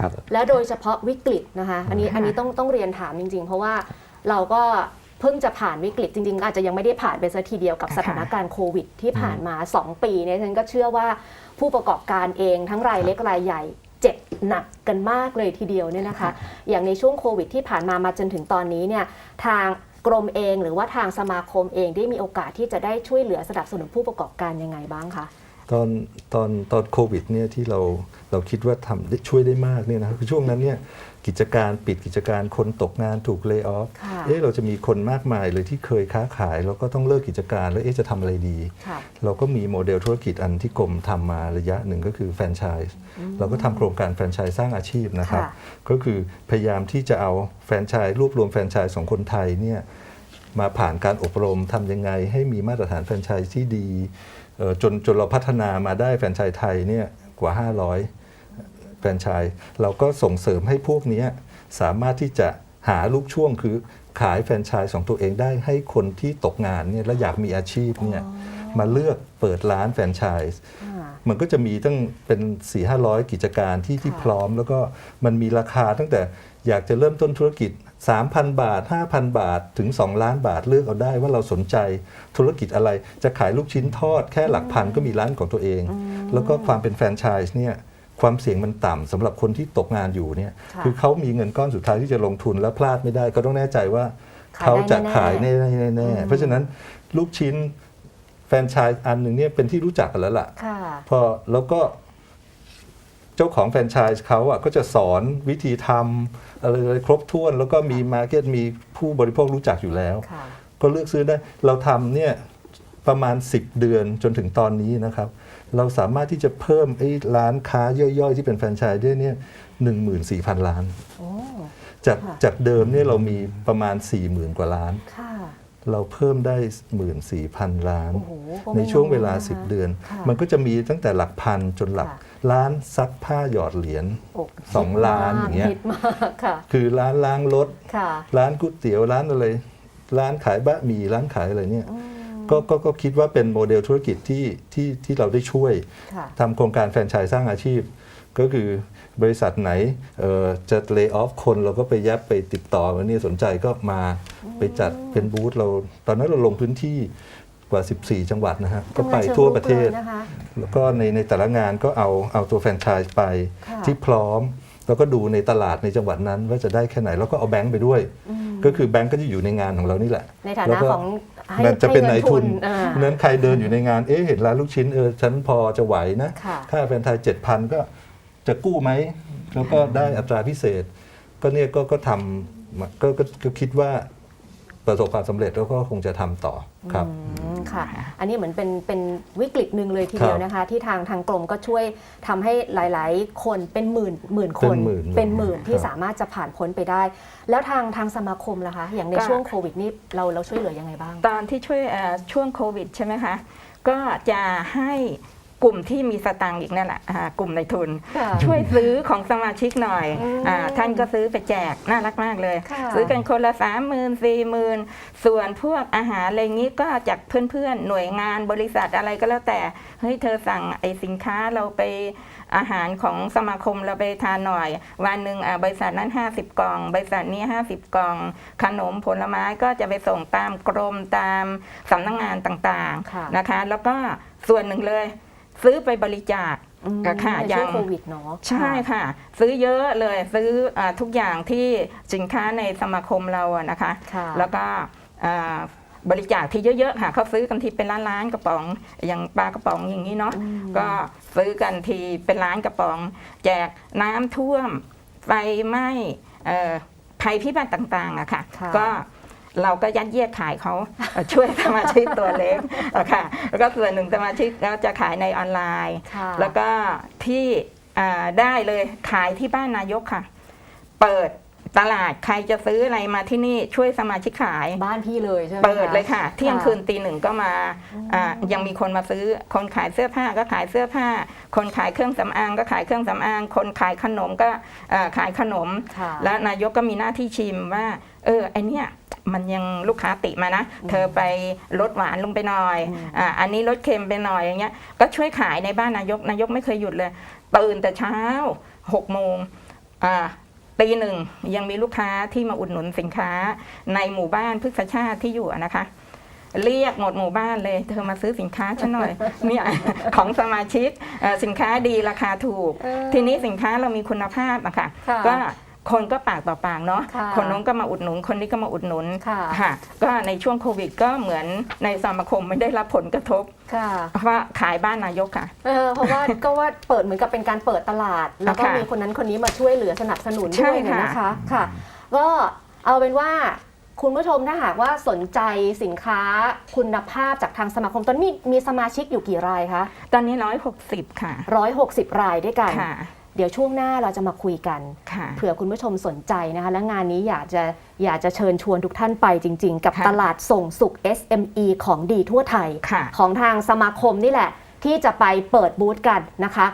ครับแล้วโดยเฉพาะวิกฤตนะคะ อันนี้ค่ะอันนี้ต้องต้องเรียนถามจริง ๆ เพราะว่าเราก็เพิ่งจะผ่านวิกฤตจริง ๆ อาจจะยังไม่ได้ผ่านไปสักทีเดียวกับค่ะสถานการณ์โควิด ที่ผ่านมา 2 ปีเนี่ยฉันก็เชื่อว่าผู้ประกอบการเองทั้งรายเล็กรายใหญ่เจ็บหนักกันมากเลยทีเดียวเนี่ยนะคะ อย่างในช่วงโควิดที่ผ่านมามาจนถึงตอนนี้เนี่ยทางกรมเองหรือว่าทางสมาคมเองได้มีโอกาสที่จะได้ช่วยเหลือสนับสนุนผู้ประกอบการยังไงบ้างคะ ตอนตอนตอนโควิดเนี่ยที่เราเราคิดว่าทำได้ช่วยได้มากเนี่ยนะคือช่วงนั้นเนี่ยกิจการปิดกิจการคนตกงานถูกเลิกออฟค่ะเอ๊ะเราจะมีคนมากมายเลยที่เคยค้าขาย แล้วก็ต้องเลิกกิจการแล้วเอ๊ะจะทำอะไรดีค่ะเราก็มีโมเดลธุรกิจอันที่กรมทำมาระยะหนึ่งก็คือแฟรนไชส์เราก็ทำโครงการแฟรนไชส์สร้างอาชีพนะครับค่ะก็คือพยายามที่จะเอาแฟรนไชส์รวบรวมแฟรนไชส์ของคนไทยเนี่ยมาผ่านการอบรมทำยังไงให้มีมาตรฐานแฟรนไชส์ที่ดีเอ่อ จนจนเราพัฒนามาได้แฟรนไชส์ไทยเนี่ยกว่า 500 แฟรนไชส์เราก็ส่งเสริมให้พวกเนี้ยสามารถที่จะหาลูกช่วงคือขายแฟรนไชส์ของตัวเองได้ให้คนที่ตกงานเนี่ยและอยากมีอาชีพเนี่ยมาเลือกเปิดร้านแฟรนไชส์อ่า มันก็จะมีตั้งเป็น4 5 0 0กิจการที่ที่ค่ะพร้อม แล้วก็มันมีราคาตั้งแต่อยากจะเริ่มต้นธุรกิจ 3,000 บาท 5,000 บาทถึง 2 ล้านบาทเลือกเอาได้ว่าเราสนใจธุรกิจอะไรจะขายลูกชิ้นทอดแค่หลักพันก็มีร้านของตัวเอง แล้วก็ความเป็นแฟรนไชส์เนี่ยความเสี่ยงมันต่ำสำหรับคนที่ตกงานอยู่เนี่ยค่ะคือเขามีเงินก้อนสุดท้ายที่จะลงทุนแล้วพลาดไม่ได้ก็ต้องแน่ใจว่าขายได้เขาจะแน่ๆขายแน่ๆแน่ๆเพราะฉะนั้นลูกชิ้น แฟรนไชส์อันหนึ่งเนี่ยเป็นที่รู้จักกันแล้วล่ะค่ะ พอแล้วก็เจ้าของแฟรนไชส์เขาอะก็จะสอนวิธีทำอะไรอะไรครบถ้วน แล้วก็มีมาร์เก็ตมีผู้บริโภครู้จักอยู่แล้ว ค่ะ ก็เลือกซื้อได้ เราทำเนี่ยประมาณ 10 เดือนจนถึงตอนนี้นะครับ เราสามารถที่จะเพิ่มไอ้ร้านค้าย่อยๆ ที่เป็นแฟรนไชส์ได้เนี่ยหนึ่งหมื่นสี่พันล้าน โอ้ จากค่ะ จากเดิมเนี่ยเรามีประมาณ4 0,000กว่าล้าน ค่ะ เราเพิ่มได้ 14,000 ล้านโอ้โหก็ไม่ในช่วงเวลาน้อยนะคะ10 เดือนค่ะมันก็จะมีตั้งแต่หลักพันจนหลักค่ะล้านซักผ้าหยอดเหรียญโอ้สองล้านอย่างเงี้ยฮิตมากค่ะคือร้านล้างรถค่ะร้านก๋วยเตี๋ยวร้านอะไร ร้านขายบะหมี่ร้านขายอะไรเนี่ยอืมก็ก็ก็คิดว่าเป็นโมเดลธุรกิจที่ที่ที่เราได้ช่วยค่ะทำโครงการแฟรนไชส์สร้างอาชีพ ก็คือบริษัทไหนเอ่อจะเลิกออฟคนเราก็ไปยับไปติดต่อวันนี้สนใจก็มา ไปจัดเป็นบูธเรา ตอนนั้นเราลงพื้นที่กว่า 14 จังหวัดนะฮะก็ไปทั่วประเทศทำงานชิงลุกลยนะคะแล้วก็ในในแต่ละงานก็เอาเอาตัวแฟรนไชส์ไปค่ะที่พร้อม แล้วก็ดูในตลาดในจังหวัดนั้นว่าจะได้แค่ไหน แล้วก็เอาแบงค์ไปด้วยก็คือแบงค์ก็จะอยู่ในงานของเรานี่แหละ ในฐาแล้วนะก็ ของให้นั่นจะเป็นให้นายงิทุนอ่า เพราะฉะนั้นใครเดินอยู่ในงาน เอ๊ะเห็นร้านลูกชิ้นเออฉันพอจะไหวนะ ค่ะค่าแฟรนไชส์เจ็ดพันก็จะกู้ไหม แล้วก็ได้อัตราพิเศษ ก็เนี่ยก็ก็ทำมาก็ก็ก็คิดว่า ประสบความสำเร็จแล้วก็คงจะทำต่อครับอืมค่ะ อันนี้เหมือนเป็นเป็นวิกฤตหนึ่งเลยทีเดียวนะคะ ที่ทางทางกรมก็ช่วยทำให้หลาย ๆ คนเป็นหมื่นหมื่นคนเป็นหมื่นเป็นหมื่นที่ครับสามารถจะผ่านพ้นไปได้ แล้วทางทางสมาคมล่ะคะ อย่างในก็ช่วงโควิดนี่เราเราช่วยเหลือยังไงบ้าง ตอนที่ช่วยเอ่อช่วงโควิดใช่ไหมคะก็จะให้ กลุ่มที่มีสตังค์อีกนั่นแหละอ่ากลุ่มในทุน ค่ะ ช่วยซื้อของสมาชิกหน่อยอืมอาท่านก็ซื้อไปแจกน่ารักมากเลย ค่ะ ซื้อกันคนละสามหมื่นสี่หมื่นส่วนพวกอาหารอะไรงี้ก็จากเพื่อนๆ หน่วยงานบริษัทอะไรก็แล้วแต่ เฮ้ยเธอสั่งไอ้สินค้าเราไปอาหารของสมาคมเราไปทานหน่อย วันหนึ่งอะบริษัทนั้น 50 กล่อง บริษัทนี้ 50 กล่อง ขนมผลไม้ก็จะไปส่งตามกรมตามสำนักงงานต่างค่ะ ๆนะคะ แล้วก็ส่วนหนึ่งเลย ซื้อไปบริจาคอืมก็ค่ะในยัช่วงงโควิดเนาะใช่ค่ะ ซื้อเยอะเลยซื้ออาทุกอย่างที่สินค้าในสมาคมเราอะนะคะค่ะแล้วก็อ่าบริจาคที่เยอะๆค่ะเขาซื้อกันทีเป็นล้านๆกระป๋องอย่างปลากระป๋องอย่างนี้เนาะอืมก็ซื้อกันทีเป็นล้านกระป๋อง แจกน้ำท่วมไฟไหม้เอ่อภัยพิบัติต่างๆอะค่ะค่ะก็ เราก็ยัดเยียดขายเขาเอ่อช่วยสมาชิกตัวเล็กอะค่ะแล้วก็ส่วนหนึ่งสมาชิกก็จะขายในออนไลน์ค่ะแล้วก็ที่อ่าได้เลยขายที่บ้านนายกค่ะ เปิด ตลาดใครจะซื้ออะไรมาที่นี่ช่วยสมาชิกขาย บ้านพี่เลยใช่ไหมเปิดเลยค่ะ เที่ยงคืนตีหนึ่งก็มาอืมอ่ายังมีคนมาซื้อ คนขายเสื้อผ้าก็ขายเสื้อผ้า คนขายเครื่องสำอางก็ขายเครื่องสำอาง คนขายขนมก็อ่าขายขนม ค่ะ และนายกก็มีหน้าที่ชิมว่า เออไอเนี้ยมันยังลูกค้าติมานะ เธอไปลดหวานลงไปหน่อยอืมอ่าอันนี้ลดเค็มไปหน่อยอย่างเงี้ยก็ช่วยขายในบ้านนายกนายกไม่เคยหยุดเลยตื่นแต่เช้าหกโมงอ่า ตีหนึ่งยังมีลูกค้าที่มาอุดหนุนสินค้า ในหมู่บ้านพฤกษชาติที่อยู่อะนะคะ เรียกหมดหมู่บ้านเลย เธอมาซื้อสินค้าฉันหน่อยเนี่ยของสมาชิกเอ่อสินค้าดีราคาถูกเออทีนี้สินค้าเรามีคุณภาพอะค่ะค่ะก็ คนก็ปากต่อปากเนาะค่ะคนนู้นก็มาอุดหนุน คนนี้ก็มาอุดหนุนค่ะค่ะก็ในช่วงโควิดก็เหมือนในสมาคมไม่ได้รับผลกระทบ ค่ะเพราะว่าขายบ้านนายกค่ะ เออเพราะว่า ก็ว่าเปิดเหมือนกับเป็นการเปิดตลาด แล้วก็ค่ะมีคนนั้นคนนี้มาช่วยเหลือสนับสนุนใช่ด้วยเนี่ยค่ะ นะคะค่ะ ก็เอาเป็นว่าคุณผู้ชมถ้าหากว่าสนใจสินค้าคุณภาพจากทางสมาคมตอนนี้มีมีสมาชิกอยู่กี่รายคะตอนนี้ร้อยหกสิบค่ะร้อยหกสิบรายด้วยกัน ค่ะเดี๋ยวช่วงหน้าเราจะมาคุยกันค่ะเผื่อคุณผู้ชมสนใจนะคะ และงานนี้อยากจะอยากจะเชิญชวนทุกท่านไปจริง ๆ กับค่ะตลาดส่งสุข SME ของดีทั่วไทยค่ะของทางสมาคมนี่แหละ ที่จะไปเปิดบูธกันนะคะ